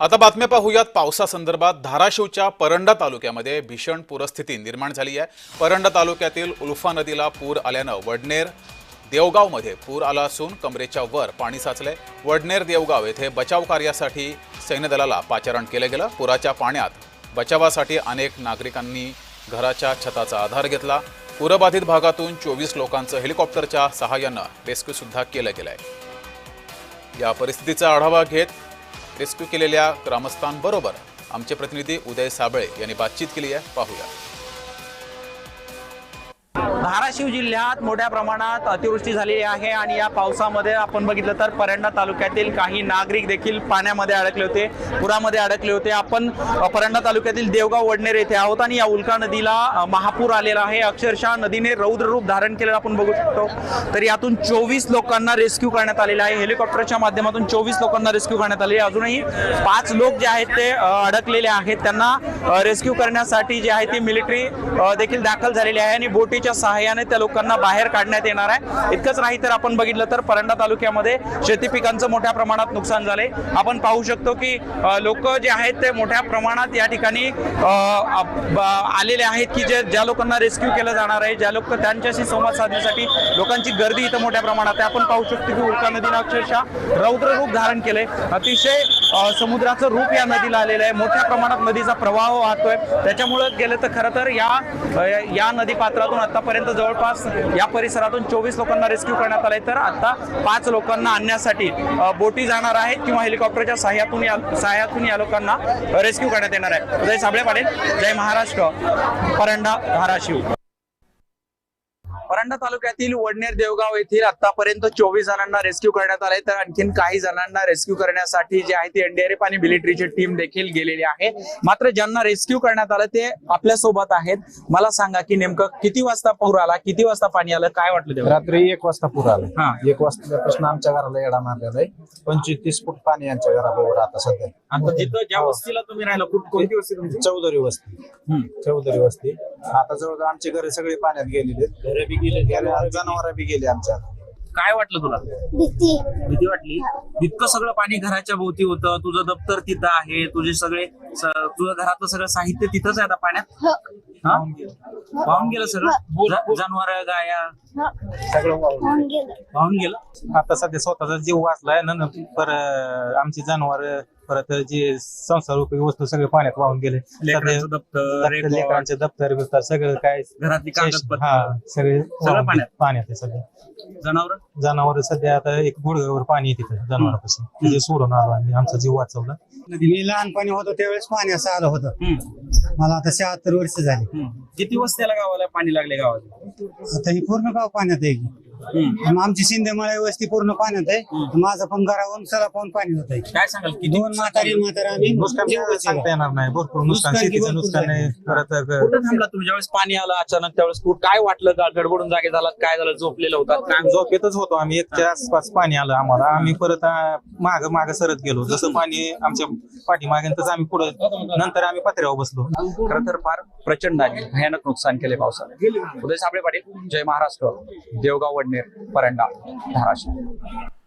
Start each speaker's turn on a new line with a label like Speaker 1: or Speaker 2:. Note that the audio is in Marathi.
Speaker 1: आता बातम्या पाहूयात. पावसासंदर्भात धाराशिवच्या परंडा तालुक्यामध्ये भीषण पूरस्थिती निर्माण झाली आहे. परंडा तालुक्यातील उल्फा नदीला पूर आल्यानं वडनेर देवगावमध्ये पूर आला असून कमरेच्या वर पाणी साचलंय. वडनेर देवगाव येथे बचाव कार्यासाठी सैन्यदलाला पाचारण केलं गेलं. पुराच्या पाण्यात बचावासाठी अनेक नागरिकांनी घराच्या छताचा आधार घेतला. पूरबाधित भागातून चोवीस लोकांचं हेलिकॉप्टरच्या सहाय्यानं रेस्क्यूसुद्धा केलं केलं आहे या परिस्थितीचा आढावा घेत रेस्क्यू केलेल्या ग्रामस्थांबरोबर आमचे प्रतिनिधी उदय साबळे यांनी बातचीत केली आहे. पाहूया.
Speaker 2: धाराशिव जिल्ह्यात मोठ्या प्रमाणात अतिवृष्टी झालेली आहे आणि या पावसामध्ये आपण बघितलं तर परंडा तालुक्यातील काही नागरिक देखील पाण्यामध्ये अडकले होते पुरामध्ये अडकले होते. आपण परंडा तालुक्यातील देवगाव वडनेर येथे आहोत आणि या उल्का नदीला महापूर आलेला आहे. अक्षरशः नदीने रौद्र रूप धारण केलेलं आपण बघू शकतो. तर यातून चोवीस लोकांना रेस्क्यू करण्यात आलेला आहे. हेलिकॉप्टरच्या माध्यमातून चोवीस लोकांना रेस्क्यू करण्यात आले अजूनही पाच लोक जे आहेत ते अडकलेले आहेत. त्यांना रेस्क्यू करण्यासाठी जे आहे ती मिलिटरी देखील दाखल झालेली आहे आणि बोटीच्या सहाय्याने त्या लोकांना बाहेर काढण्यात येणार आहे. इतकंच नाही तर आपण बघितलं तर परंडा तालुक्यामध्ये शेती पिकांचं मोठ्या प्रमाणात नुकसान झालंय. आपण पाहू शकतो की लोक जे आहेत ते मोठ्या प्रमाणात या ठिकाणी आलेले आहेत की जे ज्या लोकांना रेस्क्यू केलं जाणार आहे ज्या लोक त्यांच्याशी संवाद साधण्यासाठी लोकांची गर्दी इथं मोठ्या प्रमाणात आहे. आपण पाहू शकतो की उल्का नदीनं अक्षरशः रौद्र रूप धारण केलंय. अतिशय समुद्राचं रूप या नदीला आलेलं आहे. मोठ्या प्रमाणात नदीचा प्रवाह वाहतोय. त्याच्यामुळं गेलं तर खरं तर या या नदी पात्रातून आतापर्यंत जवळपास या परिसरातून चोवीस लोकांना रेस्क्यू करण्यात आलंय. तर आता पाच लोकांना आणण्यासाठी बोटी जाणार आहेत किंवा हेलिकॉप्टरच्या सहाय्यातून या सहाय्यातून या लोकांना रेस्क्यू करण्यात येणार आहे. जय साबळे पाटील जय महाराष्ट्र. परंडा धाराशिव. परंडा तालुक्यातील वडनेर देवगाव येथील आतापर्यंत चोवीस जणांना रेस्क्यू करण्यात आले तर आणखीन काही जणांना रेस्क्यू करण्यासाठी जे आहे ती एनडीआरएफ आणि मिलिटरीची टीम देखील गेलेली आहे. मात्र ज्यांना रेस्क्यू करण्यात आलं ते आपल्यासोबत आहेत. मला सांगा की नेमकं किती वाजता पूर आला किती वाजता पाणी आलं काय वाटलं तेव्हा?
Speaker 3: रात्री एक वाजता पूर
Speaker 2: हा.
Speaker 3: आला एक वाजतापासून आमच्या घराला येडा मारलेला आहे. पंचवीस तीस फूट पाणी आमच्या घराबरोबर आता सध्या.
Speaker 2: आता जिथं ज्या वस्तीला तुम्ही राहिला कुठ कोणती वस्ती तुमची?
Speaker 3: चौधरी वस्ती. चौधरी वस्ती. आता जवळ आमचे घर सगळे पाण्यात गेलेले घर बी गेले जनावर बी गेले आमच्या.
Speaker 2: काय वाटलं तुला?
Speaker 4: भीती.
Speaker 2: भीती वाटली? इतकं सगळं पाणी घराच्या भोवती होतं. तुझं दप्तर तिथं आहे. तुझे सगळे स- तुझं घरातलं सगळं साहित्य तिथंच आहे आता पाण्यात?
Speaker 4: हो.
Speaker 2: हा? वाहून गेलं. सगळं? जनावर गाया?
Speaker 4: हो.
Speaker 3: सगळं वाहून
Speaker 4: होऊन गेलं.
Speaker 2: वाहून गेलं?
Speaker 3: आता सध्या स्वतःचा जीव वाचलाय. ना पर आमची जनावर परत जे संसारूपी वस्तू सगळे पाण्यात वाहून गेले.
Speaker 2: लेकरांचं दप्तर रेकॉर्ड,
Speaker 3: लेकरांचे दप्तर बिप्तर सगळं काय
Speaker 2: घरातली कागदपत्र
Speaker 3: हा सगळे वाहून
Speaker 2: पाण्यात?
Speaker 3: गेले. पाण्यात. आहे सगळे.
Speaker 2: जनावर?
Speaker 3: जनावर सध्या आता एक गुडघ्यावर पाणी आहे तिथं जनावरापासून. ते सोडून आलो आणि आमचा जीव वाचवला.
Speaker 5: मी लहानपणी होतो त्यावेळेस पाण्याचं आलं होतं. मला आता शहात्तर वर्ष झाली.
Speaker 2: किती वस्त्याला गावाला पाणी लागले गावाला?
Speaker 5: आता ही पूर्ण गाव पाण्यात आहे. की. मग आमची शिंदेमळा वस्ती पूर्ण पाण्यात आहे. माझं पण घरावरून सला पाहून पाणी होत आहे.
Speaker 2: काय सांगाल? किती
Speaker 5: दोन म्हातारी म्हातारा आम्ही
Speaker 3: नुकसान काय सांगता येणार नाही. भरपूर नुकसान
Speaker 5: नुकसान
Speaker 3: शेतीचं
Speaker 5: भरपूर
Speaker 3: नुकसान
Speaker 5: झालं.
Speaker 3: आहे.
Speaker 2: कुठं थांबला तुम्ही? ज्यावेळेस पाणी आलं अचानक त्यावेळेस कुठं काय वाटलं का गडबडून जागे झाला काय झालं? झोपलेलं होतात? काय
Speaker 3: झोपेतच होतो आम्ही. एकच्या आसपास पाणी आलं आम्हाला. आम्ही परत माग माग सरत गेलो. जसं पाणी आमच्या पाठीमागे तसं आम्ही पुढे नंतर आम्ही पत्र्यावर बसलो.
Speaker 2: खरं तर फार प्रचंड आणि भयानक नुकसान केले पावसाने. उदय साबळे पाटील जय महाराष्ट्र. देवगाव वडनेर परंडा धाराशिव.